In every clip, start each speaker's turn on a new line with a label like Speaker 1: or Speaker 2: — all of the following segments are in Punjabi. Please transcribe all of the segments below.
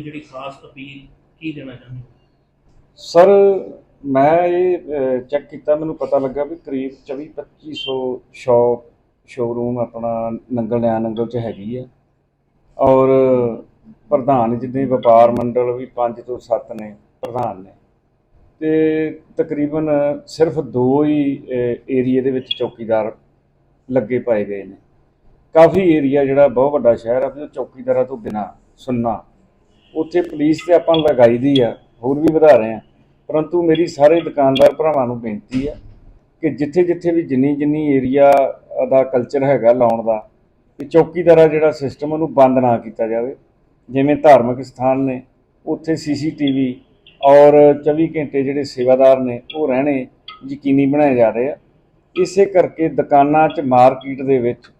Speaker 1: ਜਿਹੜੀ ਖਾਸ ਅਪੀਲ ਕੀ ਦੇਣਾ ਚਾਹੁੰਦੇ ਹੋ?
Speaker 2: ਸਰ, ਮੈਂ ਇਹ ਚੈੱਕ ਕੀਤਾ, ਮੈਨੂੰ ਪਤਾ ਲੱਗਾ ਵੀ ਕਰੀਬ 24 2500 ਸ਼ਾਪ ਸ਼ੋਰੂਮ ਆਪਣਾ ਨੰਗਲ ਨਿਆ ਨੰਗਲ ਚ ਹੈਗੀ ਆ। ਔਰ ਪ੍ਰਧਾਨ ਜਿੰਨੇ ਵਪਾਰ ਮੰਡਲ ਵੀ 5 ਤੋਂ 7 ਨੇ, ਪ੍ਰਧਾਨ ਨੇ। ਤੇ ਤਕਰੀਬਨ ਸਿਰਫ ਦੋ ਹੀ ਏਰੀਏ ਦੇ ਵਿੱਚ ਚੌਕੀਦਾਰ ਲੱਗੇ ਪਾਏ ਗਏ ਨੇ। ਕਾਫੀ ਏਰੀਆ ਜਿਹੜਾ ਬਹੁਤ ਵੱਡਾ ਸ਼ਹਿਰ ਆ ਵੀ ਚੌਕੀਦਾਰਾਂ ਤੋਂ ਬਿਨਾ ਸੁਣਨਾ ਉੱਥੇ ਪੁਲਿਸ ਤੇ ਆਪਾਂ ਲਗਾਈ ਦੀ ਆ, ਹੋਰ ਵੀ ਵਧਾ ਰਹੇ ਆ। ਪਰੰਤੂ ਮੇਰੀ ਸਾਰੇ ਦੁਕਾਨਦਾਰ ਭਰਾਵਾਂ ਨੂੰ ਬੇਨਤੀ ਆ ਕਿ ਜਿੱਥੇ ਜਿੱਥੇ ਵੀ ਜਿੰਨੀ ਜਿੰਨੀ ਏਰੀਆ ਦਾ ਕਲਚਰ ਹੈਗਾ ਲਾਉਣ ਦਾ ਕਿ ਚੌਕੀਦਾਰਾ ਜਿਹੜਾ ਸਿਸਟਮ ਉਹਨੂੰ ਬੰਦ ਨਾ ਕੀਤਾ ਜਾਵੇ। ਜਿਵੇਂ ਧਾਰਮਿਕ ਸਥਾਨ ਨੇ, ਉੱਥੇ ਸੀਸੀਟੀਵੀ ਔਰ 24 ਘੰਟੇ ਜਿਹੜੇ ਸੇਵਾਦਾਰ ਨੇ, ਉਹ ਰਹਿਣੇ ਯਕੀਨੀ ਬਣਾਏ ਜਾ ਰਹੇ ਆ। ਇਸੇ ਕਰਕੇ ਦੁਕਾਨਾਂ 'ਚ ਮਾਰਕੀਟ ਦੇ ਵਿੱਚ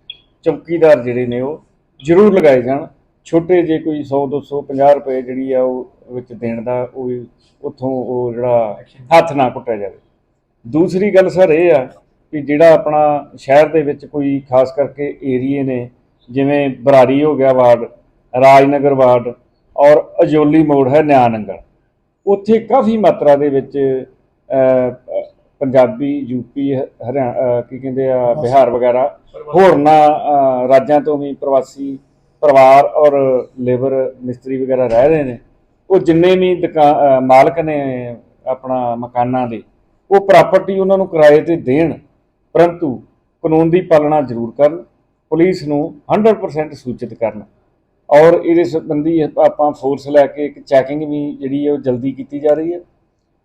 Speaker 2: ਚੌਕੀਦਾਰ ਜਿਹੜੇ ਨੇ ਉਹ ਜ਼ਰੂਰ ਲਗਾਏ ਜਾਣ। ਛੋਟੇ ਜੇ ਕੋਈ 100 200 50 ਰੁਪਏ ਜਿਹੜੀ ਆ ਉਹ ਵਿੱਚ ਦੇਣ ਦਾ ਉਹ ਵੀ ਉੱਥੋਂ ਉਹ ਜਿਹੜਾ ਹੱਥ ਨਾ ਕੁੱਟਿਆ ਜਾਵੇ। ਦੂਸਰੀ ਗੱਲ ਸਰ ਇਹ ਆ ਕਿ ਜਿਹੜਾ ਆਪਣਾ ਸ਼ਹਿਰ ਦੇ ਵਿੱਚ ਕੋਈ ਖਾਸ ਕਰਕੇ ਏਰੀਏ ਨੇ ਜਿਵੇਂ ਬਰਾਰੀ ਹੋ ਗਿਆ ਵਾਰਡ ਰਾਜਨਗਰ ਵਾਰਡ ਔਰ ਅਜੋਲੀ ਮੋੜ ਹੈ ਨਿਆਨੰਗਲ ਉੱਥੇ ਕਾਫੀ ਮਾਤਰਾ ਦੇ ਵਿੱਚ ਅਹ, ਅਹ, ਪੰਜਾਬੀ ਯੂਪੀ ਹਰਿਆਣਾ ਕੀ ਕਹਿੰਦੇ ਆ ਬਿਹਾਰ ਵਗੈਰਾ ਹੋਰਨਾਂ ਰਾਜਾਂ ਤੋਂ ਵੀ ਪ੍ਰਵਾਸੀ ਪਰਿਵਾਰ ਔਰ ਲੇਬਰ ਮਿਸਤਰੀ ਵਗੈਰਾ ਰਹਿ ਰਹੇ ਨੇ, ਉਹ ਜਿੰਨੇ ਵੀ ਦੁਕਾ- ਮਾਲਕ ਨੇ ਆਪਣਾ ਮਕਾਨਾਂ ਦੇ, ਉਹ ਪ੍ਰਾਪਰਟੀ ਉਹਨਾਂ ਨੂੰ ਕਿਰਾਏ ਤੇ ਦੇਣ, ਪਰੰਤੂ ਕਾਨੂੰਨ ਦੀ ਪਾਲਣਾ ਜ਼ਰੂਰ ਕਰਨ, ਪੁਲਿਸ ਨੂੰ 100% ਸੂਚਿਤ ਕਰਨ। ਔਰ ਇਹਦੇ ਸੰਬੰਧੀ ਆਪਾਂ ਫੋਰਸ ਲੈ ਕੇ ਇੱਕ ਚੈਕਿੰਗ ਵੀ ਜਿਹੜੀ ਹੈ ਉਹ ਜਲਦੀ ਕੀਤੀ ਜਾ ਰਹੀ ਹੈ।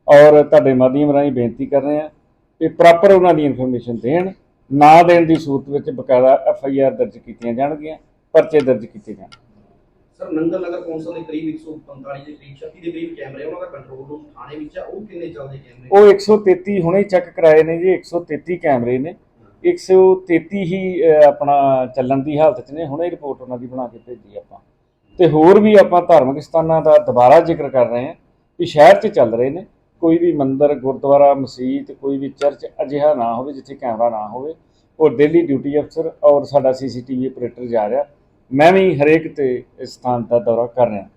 Speaker 2: ਔਰ ਤੁਹਾਡੇ ਮਾਧਿਅਮ ਰਾਹੀਂ ਬੇਨਤੀ ਕਰ ਰਹੇ ਹਾਂ ਕਿ ਪ੍ਰੋਪਰ ਉਹਨਾਂ ਦੀ ਇਨਫੋਰਮੇਸ਼ਨ ਦੇਣ, ਨਾ ਦੇਣ ਦੀ ਸੂਰਤ ਵਿੱਚ ਬਕਾਇਦਾ ਐਫ ਆਈ ਆਰ ਦਰਜ ਕੀਤੀਆਂ ਜਾਣਗੀਆਂ। ਪਰਚੇ ਦਰਜ ਕੀਤੇ ਜਾਣ।
Speaker 3: ਸਰ ਨੰਗਲ ਨਗਰ ਕੌਂਸਲ ਦੇ ਕਰੀਬ 145 ਦੇ ਕਰੀਬ 36 ਦੇ ਕਰੀਬ ਕੈਮਰੇ ਉਹਨਾਂ ਦਾ ਕੰਟਰੋਲ ਰੂਮ ਥਾਣੇ ਵਿੱਚ ਆ। ਉਹ ਕਿੰਨੇ ਚੱਲਦੇ ਕੈਮਰੇ?
Speaker 2: ਉਹ 133 ਹੁਣੇ ਚੈੱਕ ਕਰਾਏ ਨੇ ਜੀ 133 ਕੈਮਰੇ ਨੇ। 133 ਹੀ ਆਪਣਾ ਚੱਲਣ ਦੀ ਹਾਲਤ 'ਚ ਨੇ। ਹੁਣੇ ਰਿਪੋਰਟ ਉਹਨਾਂ ਦੀ ਬਣਾ ਕੇ ਭੇਜੀ ਆਪਾਂ। ਤੇ ਹੋਰ ਵੀ ਆਪਾਂ ਧਾਰਮਿਕ ਸਥਾਨਾਂ ਦਾ ਦੁਬਾਰਾ ਜ਼ਿਕਰ ਕਰ ਰਹੇ ਹਾਂ ਕਿ ਸ਼ਹਿਰ 'ਚ ਚੱਲ ਰਹੇ ਨੇ। ਕੋਈ ਵੀ ਮੰਦਿਰ ਗੁਰਦੁਆਰਾ ਮਸਜਿਦ ਕੋਈ ਵੀ ਚਰਚ ਅਜਿਹਾ ਨਾ ਹੋਵੇ ਜਿੱਥੇ ਕੈਮਰਾ ਨਾ ਹੋਵੇ। ਉਹ ਡੇਲੀ ਡਿਊਟੀ ਅਫਸਰ ਔਰ ਸਾਡਾ ਸੀਸੀਟੀਵੀ ਆਪਰੇਟਰ ਜਾ ਰਿਹਾ। ਮੈਂ ਵੀ ਹਰੇਕ ਤੇ ਇਸ ਸਥਾਨ ਦਾ ਦੌਰਾ ਕਰ ਰਿਹਾ।